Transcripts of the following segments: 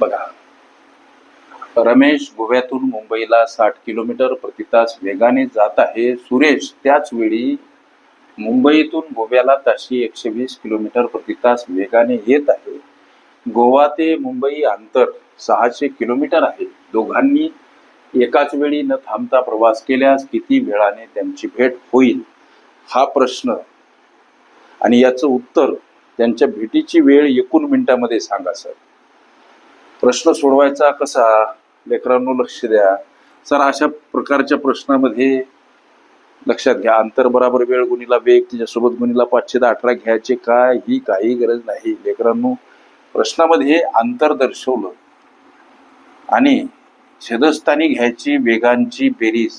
बघा. रमेश गोव्यातून मुंबईला साठ किलोमीटर प्रति तास वेगाने जात आहे. सुरेश त्याच वेळी मुंबईतून गोव्याला ताशी एकशे वीस किलोमीटर प्रति तास वेगाने येत आहे. गोवा ते मुंबई अंतर सहाशे किलोमीटर आहे. दोघांनी एकाच वेळी न थांबता प्रवास केल्यास किती वेळाने त्यांची भेट होईल? हा प्रश्न. आणि याचं उत्तर त्यांच्या भेटीची वेळ एकूण मिनिटामध्ये सांगा सर. प्रश्न सोडवायचा कसा? लेकरांनो लक्ष द्या. सर अशा प्रकारच्या प्रश्नामध्ये लक्षात घ्या. अंतर बराबर वेळ गुणीला वेग त्याच्यासोबत गुणीला पाचशे दहा अठरा घ्यायचे काय? ही काही गरज नाही. लेकरांनो प्रश्नामध्ये अंतर दर्शवलं. आणि छेदस्थानी घ्यायची वेगांची बेरीज.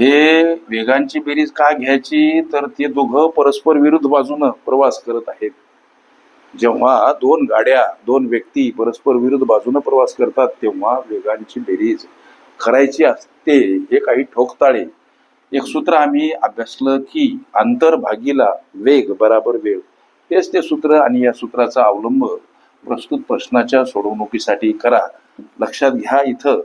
हे वेगांची बेरीज का घ्यायची? तर ते दोघं परस्पर विरुद्ध बाजूनं प्रवास करत आहेत. जेव्हा दोन गाड्या दोन व्यक्ती परस्पर विरुद्ध बाजूने प्रवास करतात तेव्हा वेगांची बेरीज करायची असते. हे काही ठोकताळे. एक सूत्र आम्ही अभ्यासलं की अंतर भागीला वेग बराबर वेळ. तेच ते सूत्र आणि या सूत्राचा अवलंब प्रस्तुत प्रश्नाच्या सोडवणुकीसाठी करा. लक्षात घ्या इथं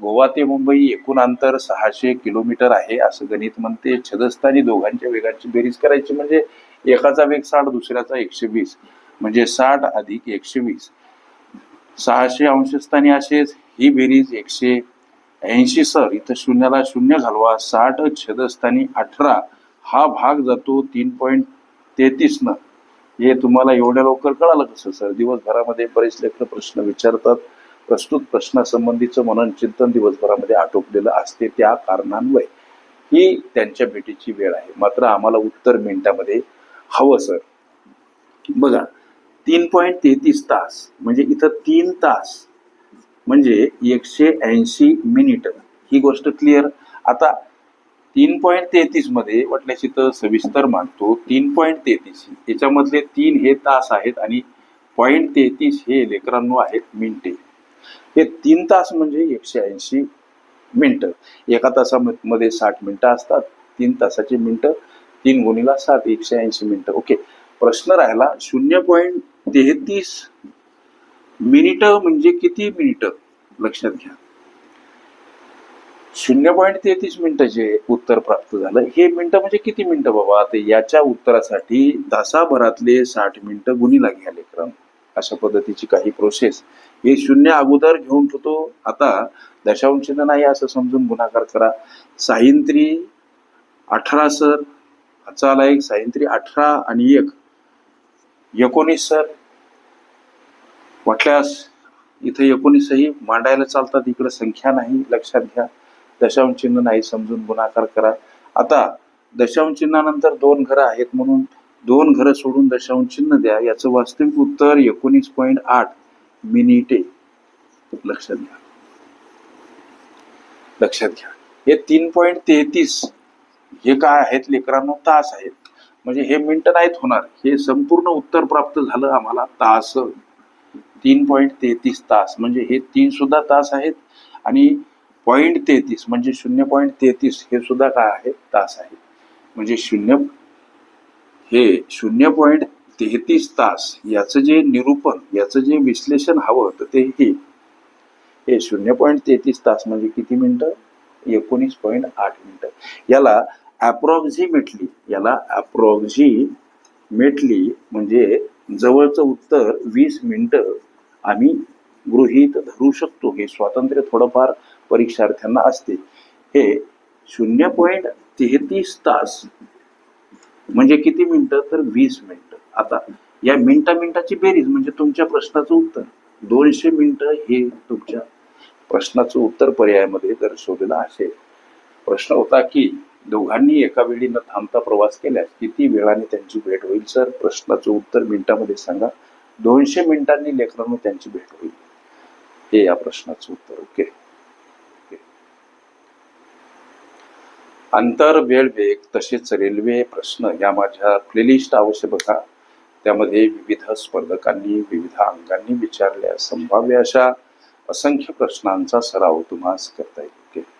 गोवा ते मुंबई एकूण अंतर सहाशे किलोमीटर आहे असं गणित म्हणते. छदस्थानी दोघांच्या वेगाची बेरीज करायची म्हणजे एकाचा वेग साठ दुसऱ्याचा एकशे वीस. म्हणजे साठ अधिक एकशे वीस. सहाशे अंशस्थानी असेच ही बेरीज एकशे ऐंशी सर. इथं शून्याला शून्य घालवा. साठ छदस्थानी अठरा. हा भाग जातो तीन पॉईंट तेहतीस न. हे तुम्हाला एवढ्या लवकर कळालं कसं सर? दिवसभरामध्ये बरेच लेखन प्रश्न विचारतात. प्रस्तुत प्रश्नासंबंधीचं मनन चिंतन दिवसभरामध्ये आटोपलेलं असते त्या कारणांमुळे ही त्यांच्या भेटीची वेळ आहे. मात्र आम्हाला उत्तर मिनिटामध्ये हवं सर. बघा तीन पॉईंट तेहतीस तास म्हणजे इथं तीन तास म्हणजे एकशे ऐंशी मिनिट. ही गोष्ट क्लिअर आता तीन पॉईंट तेहतीसमध्ये वाटल्याशी वाटल्यास इथं सविस्तर मांडतो. तीन पॉईंट तेहतीस याच्यामधले तीन हे तास आहेत आणि पॉईंट तेहतीस हे लेकरांनो आहेत मिनिटे. हे तीन तास म्हणजे एकशे ऐंशी मिनटं. एका तासामध्ये साठ मिनटं असतात तीन तासाची मिनटं तीन गुणीला सात एकशे ऐंशी मिनटं. ओके. प्रश्न राहिला शून्य पॉईंट तेहतीस मिनिटं म्हणजे किती मिनिटं? लक्षात घ्या. शून्य पॉईंट तेहतीस मिनिटाचे उत्तर प्राप्त झालं. हे मिनिटं म्हणजे किती मिनिटं बाबा? तर याच्या उत्तरासाठी तासाभरातले साठ मिनिटं गुणीला घ्या लेकरांनो अशा पद्धतीची काही प्रोसेस हे शून्य अगोदर घेऊन ठेवतो. आता दशांशनं नाही असं समजून गुणाकार करा. साहित्री अठरा सर. आजचा आला एक. साहिंत्री अठरा आणि एक. एकोणीस सर. वाटल्यास इथे एकोणीसही मांडायला चालतात. इकडे संख्या नाही. लक्षात घ्या. दशांश चिन्ह नाही समजून गुणाकार करा. आता दशांश चिन्हानंतर दोन घरं आहेत म्हणून दोन घरं सोडून दशांश चिन्ह द्या. याचं वास्तविक उत्तर एकोणीस पॉईंट आठ मिनिटे. लक्षात घ्या. लक्षात घ्या. हे तीन पॉईंट तेहतीस. हे काय आहेत? लेकरांनो तास आहेत. म्हणजे हे मिनटं नाहीत होणार. हे संपूर्ण उत्तर प्राप्त झालं आम्हाला तास तीन पॉईंट तेहतीस तास. म्हणजे हे तीन सुद्धा तास आहेत आणि पॉईंट तेहतीस म्हणजे शून्य पॉईंट तेहतीस हे सुद्धा काय आहे? तास आहे म्हणजे शून्य हे शून्य पॉईंट तेहतीस तास याचं जे निरूपण याचं जे विश्लेषण हवं तर ते हे. हे शून्य पॉईंट तेहतीस तास म्हणजे किती मिनिटं? एकोणीस पॉईंट आठ मिनटं. याला अप्रॉक्झिमेटली याला अप्रॉक्झिमेटली म्हणजे जवळचं उत्तर वीस मिनिटं आम्ही गृहीत धरू शकतो. हे स्वातंत्र्य थोडंफार परीक्षार्थ्यांना असते. हे शून्य पॉईंट तेहतीस तास म्हणजे किती मिनिटं? तर वीस मिनिटं. आता या मिनटा मिनटाची बेरीज म्हणजे तुमच्या प्रश्नाचं उत्तर. दोनशे मिनिटं हे तुमच्या प्रश्नाचं उत्तर पर्यायामध्ये दर्शवलेलं असेल प्रश्न होता की दोघांनी एका वेळी न थांबता प्रवास केल्यास किती वेळाने त्यांची भेट होईल? सर प्रश्नाचं उत्तर मिनिटामध्ये सांगा. दोनशे मिनिटांनी लेकरांनो त्यांची भेट होईल. हे या प्रश्नाचं उत्तर ओके? ओके. अंतर वेळ वेग तसेच रेल्वे प्रश्न या माझ्या प्लेलिस्ट अवश्य बघा. त्यामध्ये विविध स्पर्धकांनी विविध अंगांनी विचारल्या संभाव्य अशा असंख्य प्रश्नांचा सराव तुम्हाला करता येईल ओके?